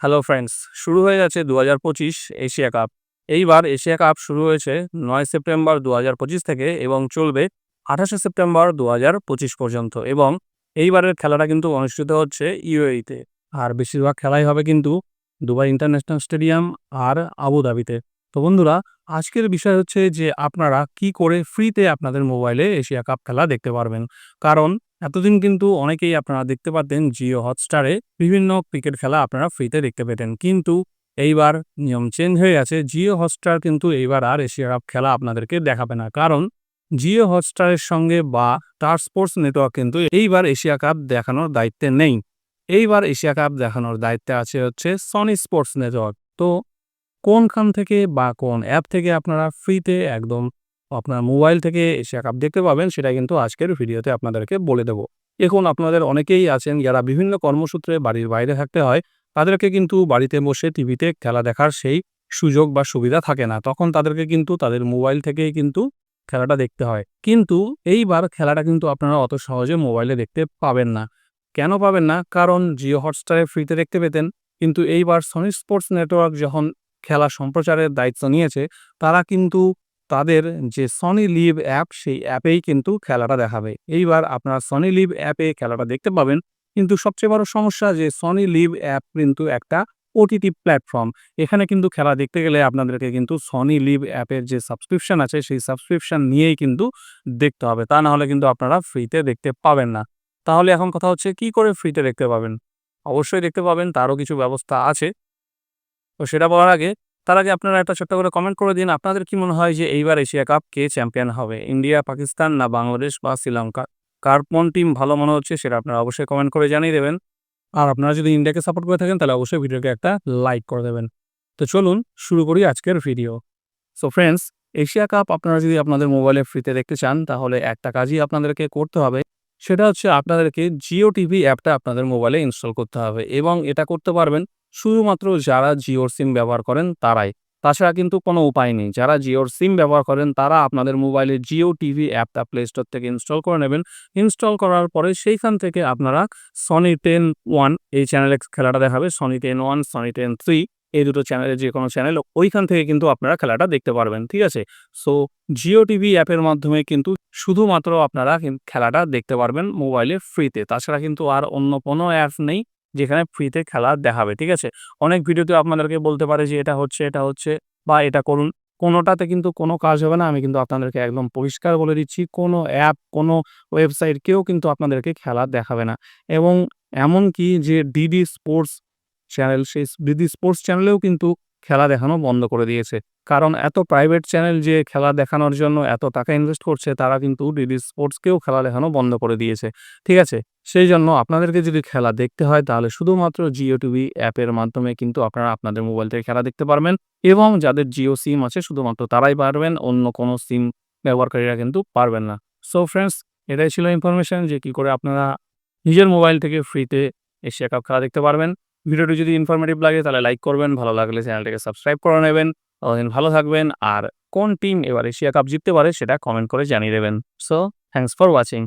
Hello friends শুরু হয়ে গেছে দু হাজার পঁচিশ এশিয়া কাপ। এইবার এশিয়া কাপ শুরু হয়েছে নয় সেপ্টেম্বর দু হাজার পঁচিশ থেকে এবং চলবে আঠাশে সেপ্টেম্বর দু হাজার পঁচিশ পর্যন্ত এবং এইবারের খেলাটা কিন্তু অনুষ্ঠিত হচ্ছে ইউএইতে। আর বেশিরভাগ খেলাই হবে কিন্তু দুবাই ইন্টারন্যাশনাল স্টেডিয়াম আর আবুধাবিতে তো বন্ধুরা, আজকের বিষয় হচ্ছে যে আপনারা কি করে ফ্রিতে আপনাদের মোবাইলে এশিয়া কাপ খেলা দেখতে পারবেন। কারণ এতদিন কিন্তু অনেকেই আপনারা দেখতে পারতেন জিও হটস্টারে বিভিন্ন ক্রিকেট খেলা আপনারা ফ্রিতে দেখতে পেতেন। কিন্তু এইবার নিয়ম চেঞ্জ হয়ে গেছে। জিও হটস্টার কিন্তু এইবার আর এশিয়া কাপ খেলা আপনাদেরকে দেখাবে না। কারণ জিও হটস্টারের সঙ্গে বা স্টার স্পোর্টস নেটওয়ার্ক কিন্তু এইবার এশিয়া কাপ দেখানোর দায়িত্বে নেই। এইবার এশিয়া কাপ দেখানোর দায়িত্বে আছে হচ্ছে সনি স্পোর্টস নেটওয়ার্ক তো কোনখান থেকে বা কোন অ্যাপ থেকে আপনারা ফ্রিতে একদম আপনার মোবাইল থেকে এশিয়া কাপ দেখতে পাবেন সেটা কিন্তু আজকের ভিডিওতে আপনাদেরকে বলে দেবো। এখন আপনাদের অনেকেই আছেন যারা বিভিন্ন কর্মসূত্রে বাড়ির বাইরে থাকতে হয়, তাদেরকে কিন্তু বাড়িতে বসে টিভিতে খেলা দেখার সেই সুযোগ বা সুবিধা থাকে না। তখন তাদেরকে কিন্তু তাদের মোবাইল থেকেই কিন্তু খেলাটা দেখতে হয়। কিন্তু এইবার খেলাটা কিন্তু আপনারা অত সহজে মোবাইলে দেখতে পাবেন না। কেন পাবেন না? কারণ জিও হটস্টারে ফ্রিতে দেখতে পেতেন। কিন্তু এইবার সনি স্পোর্টস নেটওয়ার্ক যখন খেলা সম্প্রচারের দায়িত্ব নিয়েছে, তারা কিন্তু তাদের যে সনি লিভ অ্যাপ সেই অ্যাপেই কিন্তু খেলাটা দেখাবে। এইবার আপনারা সনি লিভ অ্যাপে খেলাটা দেখতে পাবেন। কিন্তু সবচেয়ে বড় সমস্যা যে সনি লিভ অ্যাপ কিন্তু একটা ওটিটি প্ল্যাটফর্ম এখানে কিন্তু খেলা দেখতে গেলে আপনাদেরকে কিন্তু সনি লিভ অ্যাপের যে সাবস্ক্রিপশন আছে সেই সাবস্ক্রিপশন নিয়েই কিন্তু দেখতে হবে। তা না হলে কিন্তু আপনারা ফ্রিতে দেখতে পাবেন না। তাহলে এখন কথা হচ্ছে কি করে ফ্রিতে দেখতে পাবেন? অবশ্যই দেখতে পাবেন, তারও কিছু ব্যবস্থা আছে। তো সেটা বলার আগে তার আগে আপনারা একটা ছোট্ট করে কমেন্ট করে দিন, আপনাদের কি মনে হয় যে এইবার এশিয়া কাপ কে চ্যাম্পিয়ন হবে? ইন্ডিয়া, পাকিস্তান না বাংলাদেশ বা শ্রীলঙ্কা? কার কোন টিম ভালো মনে হচ্ছে সেটা আপনারা অবশ্যই কমেন্ট করে জানিয়ে দেবেন। আর আপনারা যদি ইন্ডিয়াকে সাপোর্ট করে থাকেন, তাহলে অবশ্যই ভিডিওকে একটা লাইক করে দেবেন। তো চলুন শুরু করি আজকের video so friends Asia cup আপনারা যদি আপনাদের মোবাইলে ফ্রিতে দেখতে চান, তাহলে একটা কাজই আপনাদেরকে করতে হবে। সেটা হচ্ছে আপনাদেরকে জিও টিভি অ্যাপটা আপনাদের মোবাইলে ইনস্টল করতে হবে এবং এটা করতে পারবেন শুধুমাত্র যারা জিওর সিম ব্যবহার করেন তারাই। তাছাড়া কিন্তু কোনো উপায় নেই। যারা জিওর সিম ব্যবহার করেন তারা আপনাদের মোবাইলে জিও টিভি অ্যাপটা প্লে স্টোর থেকে ইনস্টল করে নেবেন। ইনস্টল করার পরে সেইখান থেকে আপনারা সনি টেন ওয়ান এই চ্যানেলে খেলাটা দেখাবে। Sony ten one Sony ten three এই দুটো চ্যানেলে যে কোনো চ্যানেল ওইখান থেকে কিন্তু আপনারা খেলাটা দেখতে পারবেন, ঠিক আছে? সো জিও টিভি অ্যাপের মাধ্যমে কিন্তু শুধুমাত্র আপনারা খেলাটা দেখতে পারবেন মোবাইলে ফ্রিতে তাছাড়া কিন্তু আর অন্য কোনো অ্যাপ নেই। যেখানে ফ্রিতে খেলা দেখাবে, ঠিক আছে? অনেক ভিডিওতে আপনাদেরকে বলতে পারে যে এটা হচ্ছে এটা হচ্ছে বা এটা করুন। কোনোটাতে কিন্তু কোনো কাজ হবে না, আমি কিন্তু আপনাদেরকে একদম পরিষ্কার বলে দিচ্ছি, কোনো অ্যাপ কোনো ওয়েবসাইট কেউ কিন্তু আপনাদেরকে খেলা দেখাবে না। এবং এমন কি যে ডিডি স্পোর্টস চ্যানেল সেই ডিডি স্পোর্টস চ্যানেলেও কিন্তু খেলা দেখানো বন্ধ করে দিয়েছে। কারণ এত প্রাইভেট চ্যানেল যে খেলা দেখানোর জন্য এত টাকা ইনভেস্ট করছে, তারা কিন্তু ডিডি স্পোর্টসকেও খেলা দেখানো বন্ধ করে দিয়েছে। ঠিক আছে? সেই জন্য আপনাদেরকে যদি খেলা দেখতে হয়, তাহলে শুধুমাত্র জিও টিভি অ্যাপের মাধ্যমে কিন্তু আপনারা আপনাদের মোবাইল থেকে খেলা দেখতে পারবেন এবং যাদের জিও সিম আছে, শুধুমাত্র তারাই পারবেন, অন্য কোনো সিম ব্যবহারকারীরা কিন্তু পারবেন না। সো ফ্রেন্ডস এটাই ছিল ইনফরমেশন যে কি করে আপনারা নিজের মোবাইল থেকে ফ্রিতে এশিয়া কাপ খেলা দেখতে পারবেন। ভিডিওটি যদি ইনফরমেটিভ লাগে, তাহলে লাইক করবেন, ভালো লাগলে চ্যানেলটাকে সাবস্ক্রাইব করে নেবেন। ততদিন ভালো থাকবেন, আর কোন টিম এবার এশিয়া কাপ জিততে পারে, সেটা কমেন্ট করে জানিয়ে দেবেন। So thanks for watching